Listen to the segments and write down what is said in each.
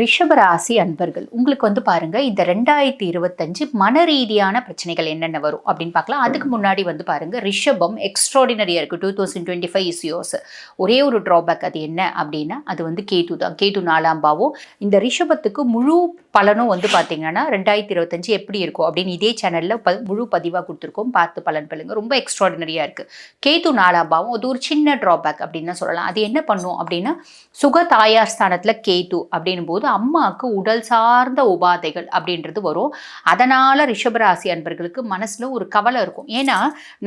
ரிஷபராசி அன்பர்கள் உங்களுக்கு வந்து பாருங்க இந்த ரெண்டாயிரத்தி இருபத்தஞ்சு மன ரீதியான பிரச்சனைகள் என்னென்ன வரும் அப்படின்னு பார்க்கலாம். அதுக்கு முன்னாடி வந்து பாருங்க ரிஷபம் எக்ஸ்ட்ராடினரியா இருக்கு. Two thousand twenty five issues ஒரே ஒரு ட்ராபேக் அது என்ன அப்படின்னா அது வந்து கேது தான். கேது நாலாம் பாவம். இந்த ரிஷபத்துக்கு முழு பலனும் வந்து பார்த்தீங்கன்னா ரெண்டாயிரத்தி இருபத்தஞ்சு எப்படி இருக்கும் அப்படின்னு இதே சேனலில் ப முழு பதிவாக கொடுத்துருக்கோம். பார்த்து பலன் பலங்க ரொம்ப எக்ஸ்ட்ராடினரியாக இருக்குது கேது நாலாம் பாவம் அது ஒரு சின்ன ட்ராபேக் அப்படின்னு தான் சொல்லலாம். அது என்ன பண்ணும் அப்படின்னா சுக தாயார் ஸ்தானத்தில் கேது அப்படின்னும் போது அம்மாவுக்கு உடல் சார்ந்த உபாதைகள் அப்படின்றது வரும். அதனால் ரிஷபராசி அன்பர்களுக்கு மனசில் ஒரு கவலை இருக்கும். ஏன்னா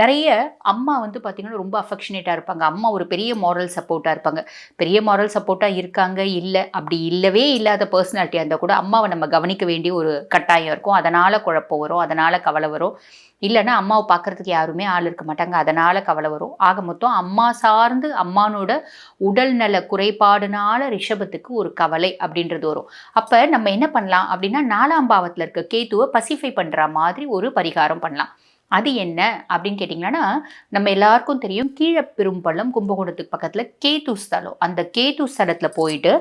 நிறைய அம்மா வந்து பார்த்திங்கன்னா ரொம்ப அஃபெக்ஷனேட்டாக இருப்பாங்க. அம்மா ஒரு பெரிய மாரல் சப்போர்ட்டாக இருப்பாங்க. பெரிய மாரல் சப்போர்ட்டாக இருக்காங்க இல்லை. அப்படி இல்லவே இல்லாத பர்சனாலிட்டியாக இருந்தால் கூட அம்மாவை நம்ம கவனிக்க வேண்டிய ஒரு கட்டாயம் இருக்கும். அதனால் குழப்பம் வரும். அதனால் கவலை வரும். இல்லைன்னா அம்மாவை பார்க்குறதுக்கு யாருமே ஆள் இருக்க மாட்டாங்க. அதனால் கவலை வரும். ஆக மொத்தம் அம்மா சார்ந்து அம்மானோட உடல்நல குறைபாடுனால ரிஷபத்துக்கு ஒரு கவலை அப்படின்றது வரும். அப்போ நம்ம என்ன பண்ணலாம் அப்படின்னா நாலாம் பாவத்தில் இருக்க கேத்துவை பசிஃபை பண்ணுற மாதிரி ஒரு பரிகாரம் பண்ணலாம். அது என்ன அப்படின்னு கேட்டிங்கன்னா நம்ம எல்லாருக்கும் தெரியும் கீழே பெரும்பள்ளம் கும்பகோணத்துக்கு பக்கத்தில் கேது ஸ்தலம். அந்த கேது ஸ்தலத்தில் போயிட்டு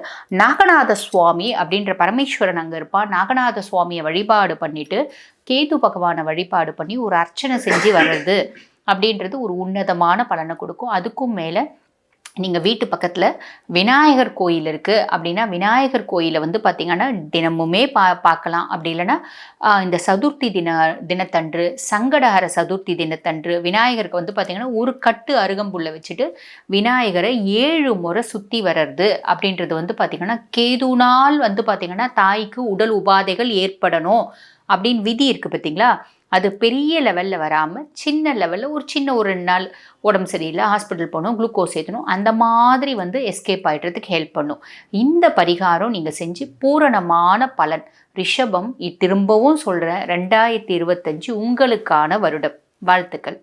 நாகநாத சுவாமி அப்படின்ற பரமேஸ்வரன் அங்கே இருப்பான் நாகநாத சுவாமியை வழிபாடு பண்ணிட்டு கேது பகவானை வழிபாடு பண்ணி ஒரு அர்ச்சனை செஞ்சு வர்றது அப்படின்றது ஒரு உன்னதமான பலனை கொடுக்கும். அதுக்கும் மேலே நீங்கள் வீட்டு பக்கத்தில் விநாயகர் கோயில் இருக்குது அப்படின்னா விநாயகர் கோயிலை வந்து பார்த்திங்கன்னா தினமுமே பா பார்க்கலாம். அப்படி இல்லைன்னா இந்த சதுர்த்தி தின தினத்தன்று சங்கடஹர சதுர்த்தி தினத்தன்று விநாயகருக்கு வந்து பார்த்திங்கன்னா ஒரு கட்டு அருகம்புல்லை வச்சுட்டு விநாயகரை ஏழு முறை சுற்றி வர்றது அப்படின்றது வந்து பார்த்திங்கன்னா கேதுனால் வந்து பார்த்திங்கன்னா தாய்க்கு உடல் உபாதைகள் ஏற்படணும் அப்படின்னு விதி இருக்குது பார்த்திங்களா அது பெரிய லெவலில் வராமல் சின்ன லெவலில் ஒரு சின்ன ஒரு ரெண்டு நாள் உடம்பு சரியில்லை ஹாஸ்பிட்டல் போகணும் குளுக்கோஸ் ஏற்றணும் அந்த மாதிரி வந்து எஸ்கேப் ஆகிடுறதுக்கு ஹெல்ப் பண்ணும். இந்த பரிகாரம் நீங்கள் செஞ்சு பூரணமான பலன். ரிஷபம் திரும்பவும் சொல்கிறேன் ரெண்டாயிரத்தி இருபத்தஞ்சு உங்களுக்கான வருடம். வாழ்த்துக்கள்.